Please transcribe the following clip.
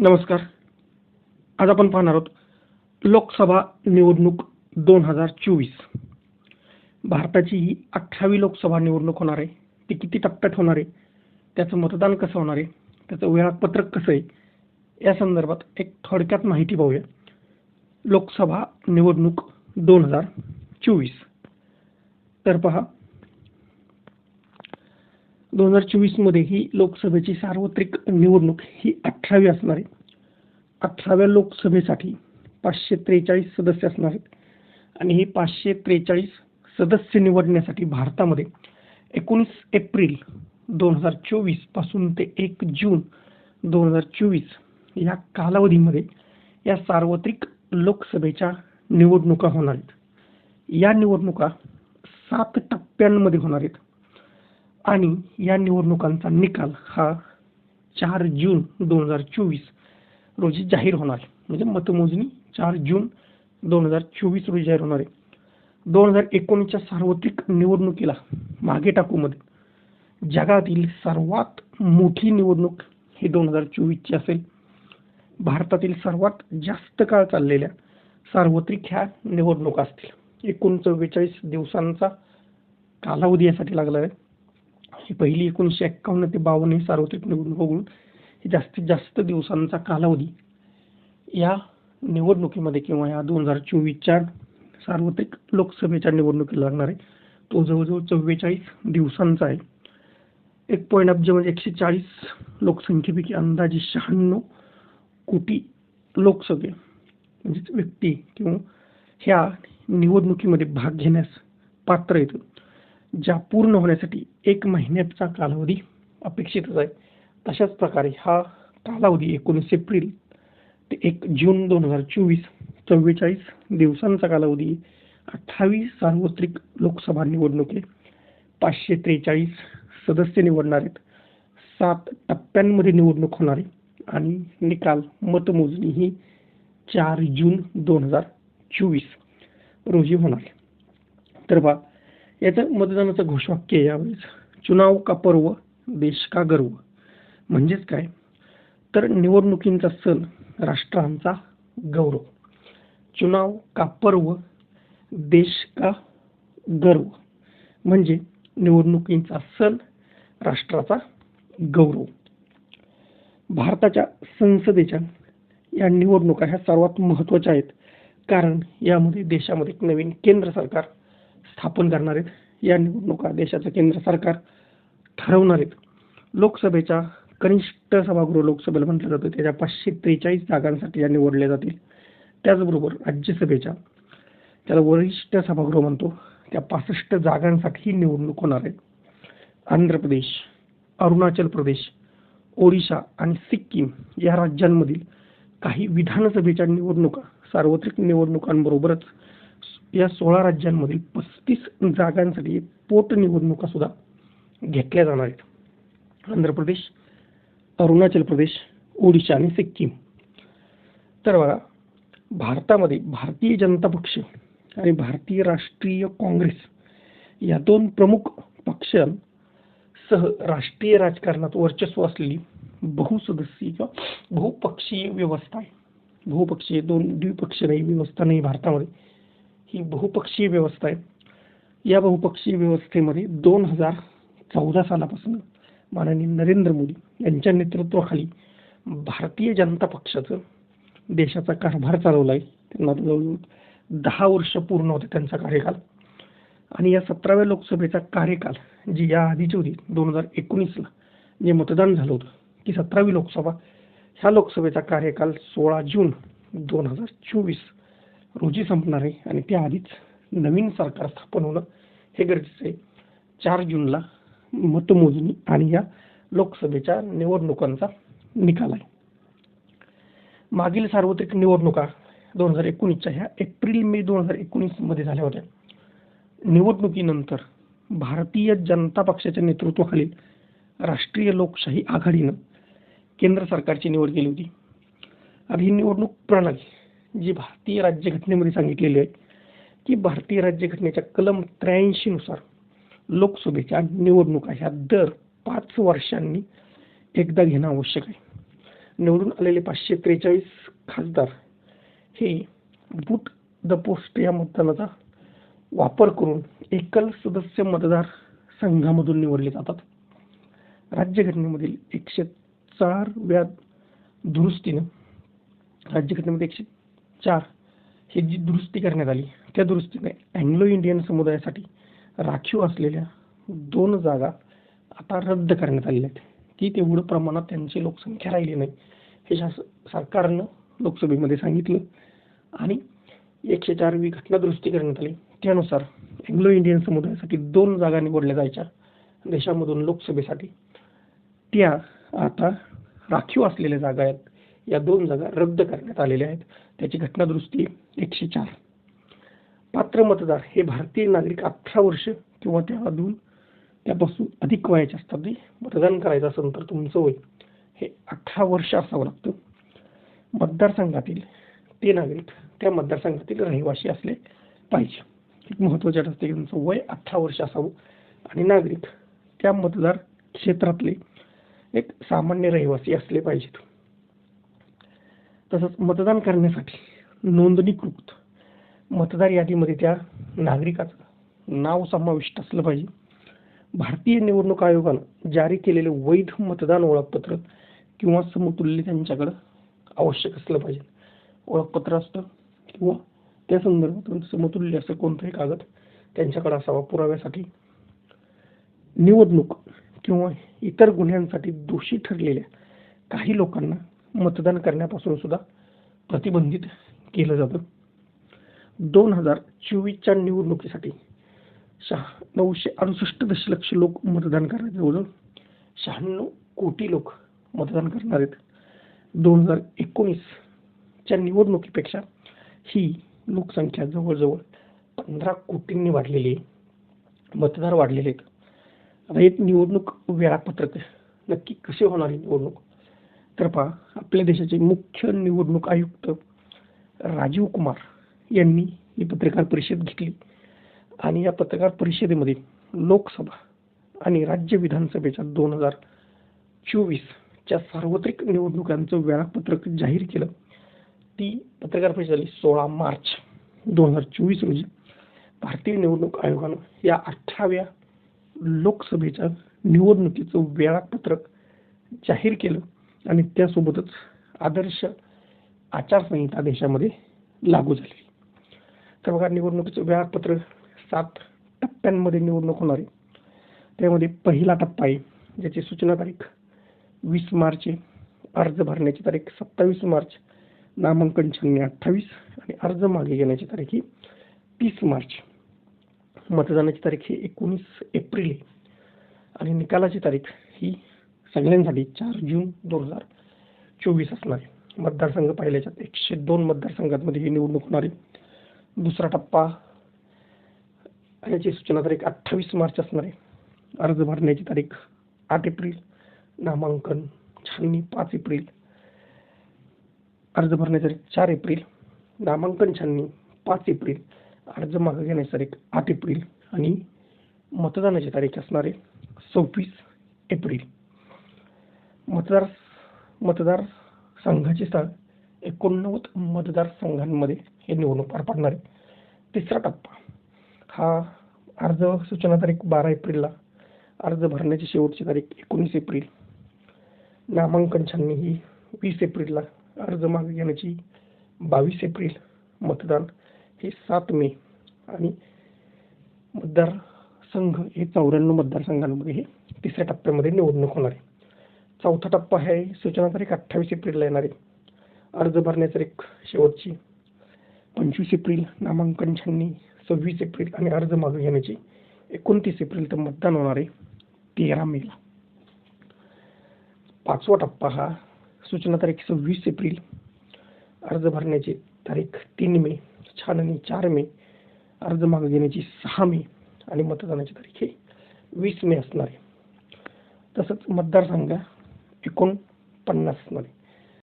नमस्कार. आज आपण पाहणार आहोत लोकसभा निवडणूक दोन हजार चोवीस. भारताची ही अठरावी लोकसभा निवडणूक होणार आहे. ती किती टप्प्यात होणार आहे? त्याचं मतदान कसं होणार आहे? त्याचं वेळापत्रक कसं आहे? या संदर्भात एक थोडक्यात माहिती पाहूया. लोकसभा निवडणूक दोन हजार चोवीस. तर पहा दोन हजार चोवीसमध्ये ही लोकसभेची सार्वत्रिक निवडणूक ही अठरावी असणार आहे. अठराव्या लोकसभेसाठी पाचशे त्रेचाळीस सदस्य असणार आहेत. आणि हे पाचशे त्रेचाळीस सदस्य निवडण्यासाठी भारतामध्ये एकोणीस एप्रिल दोन हजार चोवीसपासून ते एक जून दोन हजार चोवीस या कालावधीमध्ये या सार्वत्रिक लोकसभेच्या निवडणुका होणार आहेत. या निवडणुका सात टप्प्यांमध्ये होणार आहेत. आणि या निवडणुकांचा निकाल हा चार जून दोन हजार चोवीस रोजी जाहीर होणार. आहे म्हणजे मतमोजणी चार जून दोन हजार चोवीस रोजी जाहीर होणार आहे. दोन हजार एकोणीसच्या सार्वत्रिक निवडणुकीला मागे टाकूमध्ये जगातील सर्वात मोठी निवडणूक ही दोन हजार चोवीसची असेल. भारतातील सर्वात जास्त काळ चाललेल्या सार्वत्रिक ह्या निवडणुका असतील. एकूण चव्वेचाळीस दिवसांचा कालावधी यासाठी लागला आहे. ही पहिली एकोणीसशे एक्कावन्न ते बावन्न ही सार्वत्रिक निवडणूक बघून जास्तीत जास्त दिवसांचा कालावधी या निवडणुकीमध्ये किंवा या दोन हजार चोवीसच्या सार्वत्रिक लोकसभेच्या निवडणुकीला लागणार आहे. तो जवळजवळ चव्वेचाळीस दिवसांचा आहे. एक पॉईंट अब्ज म्हणजे एकशे चाळीस लोकसंख्येपैकी अंदाजे शहाण्णव कोटी लोकसभे म्हणजेच व्यक्ती किंवा ह्या निवडणुकीमध्ये भाग घेण्यास पात्र येतं ज्या पूर्ण होण्यासाठी एक महिन्याचा कालावधी अपेक्षितच आहे. तशाच प्रकारे हा कालावधी एकोणीस एप्रिल ते एक जून दोन हजार चोवीस चव्वेचाळीस दिवसांचा कालावधी अठ्ठावीस सार्वत्रिक लोकसभा निवडणुके पाचशे त्रेचाळीस सदस्य निवडणार आहेत सात टप्प्यांमध्ये निवडणूक होणार आहे आणि निकाल मतमोजणी ही चार जून दोन हजार चोवीस रोजी होणार. आहे तर बा याचं मतदानाचं घोषवाक्य आहे यावेळेस. चुनाव का पर्व देश का गर्व? म्हणजेच काय? तर निवडणुकींचा सण राष्ट्रांचा गौरव. चुनाव का पर्व देश का गर्व? म्हणजे निवडणुकींचा सण राष्ट्राचा गौरव. भारताच्या संसदेच्या या निवडणुका ह्या सर्वात महत्त्वाच्या आहेत. कारण यामध्ये देशामध्ये एक नवीन केंद्र सरकार स्थापन करणार आहेत या निवडणुका देशाचं केंद्र सरकार ठरवणार आहेत लोकसभेच्या कनिष्ठ सभागृह लोकसभेला म्हटलं जातं त्याच्या पाचशे त्रेचाळीस जागांसाठी या निवडल्या जातील. त्याचबरोबर राज्यसभेच्या त्याला वरिष्ठ सभागृह म्हणतो त्या पासष्ट जागांसाठी ही निवडणूक होणार आहे. आंध्र प्रदेश अरुणाचल प्रदेश ओडिशा आणि सिक्कीम या राज्यांमधील काही विधानसभेच्या निवडणुका सार्वत्रिक निवडणुकांबरोबरच या सोळा राज्यांमधील पस्तीस जागांसाठी पोटनिवडणुका सुद्धा घेतल्या जाणार आहेत. आंध्र प्रदेश अरुणाचल प्रदेश ओडिशा आणि सिक्कीम. तर बघा भारतामध्ये भारतीय जनता पक्ष आणि भारतीय राष्ट्रीय काँग्रेस या दोन प्रमुख पक्षांसह राष्ट्रीय राजकारणात वर्चस्व असलेली बहुसदस्यीय किंवा बहुपक्षीय व्यवस्था आहे. बहुपक्षीय दोन द्विपक्षीय व्यवस्था नाही भारतामध्ये. ही बहुपक्षीय व्यवस्था आहे. या बहुपक्षीय व्यवस्थेमध्ये दोन हजार चौदा सालापासून माननीय नरेंद्र मोदी यांच्या नेतृत्वाखाली भारतीय जनता पक्षाचं देशाचा कारभार चालवला आहे. त्यांना जवळजवळ दहा वर्ष पूर्ण होते त्यांचा कार्यकाल. आणि या सतराव्या लोकसभेचा कार्यकाल जी या आधीची होती दोन हजार एकोणीसला जे मतदान झालं होतं की सतरावी लोकसभा ह्या लोकसभेचा कार्यकाल सोळा जून दोन हजार चोवीस रोजी संपणार आहे आणि त्याआधीच नवीन सरकार स्थापन होणं हे गरजेचं आहे. चार जूनला मतमोजणी आणि या लोकसभेच्या निवडणुकांचा निकाल आहे. मागील सार्वत्रिक निवडणुका दोन हजार एकोणीसच्या ह्या एप्रिल मे दोन हजार एकोणीसमध्ये झाल्या होत्या. निवडणुकीनंतर भारतीय जनता पक्षाच्या नेतृत्वाखालील राष्ट्रीय लोकशाही आघाडीनं केंद्र सरकारची निवड केली होती. आता ही निवडणूक प्रणाली जी भारतीय राज्यघटनेमध्ये सांगितलेली आहे की भारतीय राज्यघटनेच्या कलम त्र्याऐंशीनुसार लोकसभेच्या निवडणुका ह्या दर पाच वर्षांनी एकदा घेणं आवश्यक आहे. निवडून आलेले पाचशे त्रेचाळीस खासदार हे बूट द पोस्ट या मतदानाचा वापर करून एकल सदस्य मतदार संघामधून निवडले जातात. राज्यघटनेमधील एकशे चारव्या दुरुस्तीनं राज्यघटनेमध्ये एकशे चार. हे जी दुरुस्ती करण्यात आली त्या दुरुस्तीने अँग्लो इंडियन समुदायासाठी राखीव असलेल्या दोन जागा आता रद्द करण्यात आलेल्या आहेत. की तेवढं प्रमाणात त्यांची लोकसंख्या राहिली नाही हे शास सरकारनं लोकसभेमध्ये सांगितलं. आणि एकशे चारवी घटना दुरुस्ती करण्यात आली. त्यानुसार अँग्लो इंडियन समुदायासाठी दोन जागा निवडल्या जायच्या देशामधून लोकसभेसाठी. त्या आता राखीव असलेल्या जागा आहेत. या दोन जागा रद्द करण्यात आलेल्या आहेत. त्याची घटनादुरुस्ती एकशे चार. पात्र मतदार हे भारतीय नागरिक अठरा वर्ष किंवा त्यामधून त्यापासून अधिक वयाचे असतात. ते मतदान करायचं असेल तर तुमचं वय हे अठरा वर्ष असावं लागतं. मतदारसंघातील ते नागरिक त्या मतदारसंघातील रहिवासी असले पाहिजे. एक महत्त्वाचे असते की तुमचं वय अठरा वर्ष असावं आणि नागरिक त्या मतदार क्षेत्रातले एक सामान्य रहिवासी असले पाहिजेत. तसंच मतदान करण्यासाठी नोंदणीकृत मतदार यादीमध्ये त्या नागरिकाचं नाव समाविष्ट असलं पाहिजे. भारतीय निवडणूक आयोगानं जारी केलेले वैध मतदान ओळखपत्र किंवा समतुल्य त्यांच्याकडं आवश्यक असलं पाहिजे. ओळखपत्र असतं किंवा त्या संदर्भात समतुल्य असं कोणतंही कागद त्यांच्याकडे असावा. पुराव्यासाठी निवडणूक किंवा इतर गुन्ह्यांसाठी दोषी ठरलेल्या काही लोकांना मतदान करण्यापासून सुद्धा प्रतिबंधित केलं जातं. दोन हजार चोवीसच्या निवडणुकीसाठी शहा नऊशे अडुसष्ट दशलक्ष लोक मतदान करणार जवळजवळ शहाण्णव कोटी लोक मतदान करणार आहेत. दोन हजार एकोणीसच्या निवडणुकीपेक्षा ही लोकसंख्या जवळजवळ पंधरा कोटींनी वाढलेली आहे. मतदार वाढलेले आहेत. आता एक निवडणूक वेळापत्रक नक्की कसे होणार आहे? निवडणूक कृपा आपल्या देशाचे मुख्य निवडणूक आयुक्त राजीव कुमार यांनी ही पत्रकार परिषद घेतली. आणि या पत्रकार परिषदेमध्ये लोकसभा आणि राज्य विधानसभेच्या दोन हजार चोवीसच्या सार्वत्रिक निवडणुकांचं वेळापत्रक जाहीर केलं. ती पत्रकार परिषद झाली सोळा मार्च दोन हजार चोवीस रोजी भारतीय निवडणूक आयोगानं या अठराव्या लोकसभेच्या निवडणुकीचं वेळापत्रक जाहीर केलं. आणि त्यासोबतच आदर्श आचारसंहिता देशामध्ये लागू झाली. तर बघा निवडणुकीचं वेळापत्रक सात टप्प्यांमध्ये निवडणूक होणार आहे. त्यामध्ये पहिला टप्पा आहे ज्याची सूचना तारीख वीस मार्च अर्ज भरण्याची तारीख सत्तावीस मार्च नामांकन छाननी अठ्ठावीस आणि अर्ज मागे घेण्याची तारीख ही तीस मार्च. मतदानाची तारीख ही एकोणीस एप्रिल आहे. आणि निकालाची तारीख ही सगळ्यांसाठी चार जून दोन हजार चोवीस असणार आहे. मतदारसंघ पाहिल्याच्यात एकशे दोन मतदारसंघांमध्ये ही निवडणूक होणार आहे. दुसरा टप्पा याची सूचना तारीख अठ्ठावीस मार्च असणार आहे. अर्ज भरण्याची तारीख आठ एप्रिल नामांकन छाननी पाच एप्रिल अर्ज भरण्याची तारीख चार एप्रिल नामांकन छाननी पाच एप्रिल अर्ज मागे घेण्याची तारीख आठ एप्रिल आणि मतदानाची तारीख असणार आहे सव्वीस एप्रिल. मतदार मतदार संघाचे स्थळ. एकोणनव्वद मतदारसंघांमध्ये हे निवडणूक पार पाडणार आहे. तिसरा टप्पा. हा अर्ज सूचना तारीख बारा एप्रिलला. अर्ज भरण्याची शेवटची तारीख एकोणीस एप्रिल. नामांकन छाननी ही वीस एप्रिलला. अर्ज मागे घेण्याची बावीस एप्रिल. मतदान हे सात मे. आणि मतदार संघ हे चौऱ्याण्णव मतदारसंघांमध्ये हे तिसऱ्या टप्प्यामध्ये निवडणूक होणार आहे. चौथा टप्पा आहे. सूचना तारीख अठ्ठावीस एप्रिलला येणार आहे. अर्ज भरण्याची तारीख शेवटची पंचवीस एप्रिल नामांकन छाननी सव्वीस एप्रिल आणि अर्ज मागे घेण्याची एकोणतीस एप्रिल तर मतदान होणार आहे तेरा मेला पाचवा टप्पा हा सूचना तारीख सव्वीस एप्रिल अर्ज भरण्याची तारीख तीन मे छाननी चार मे अर्ज मागे घेण्याची सहा मे आणि मतदानाची तारीख ही वीस मे असणार आहे. तसंच मतदारसंघ एकोणपन्नास असणार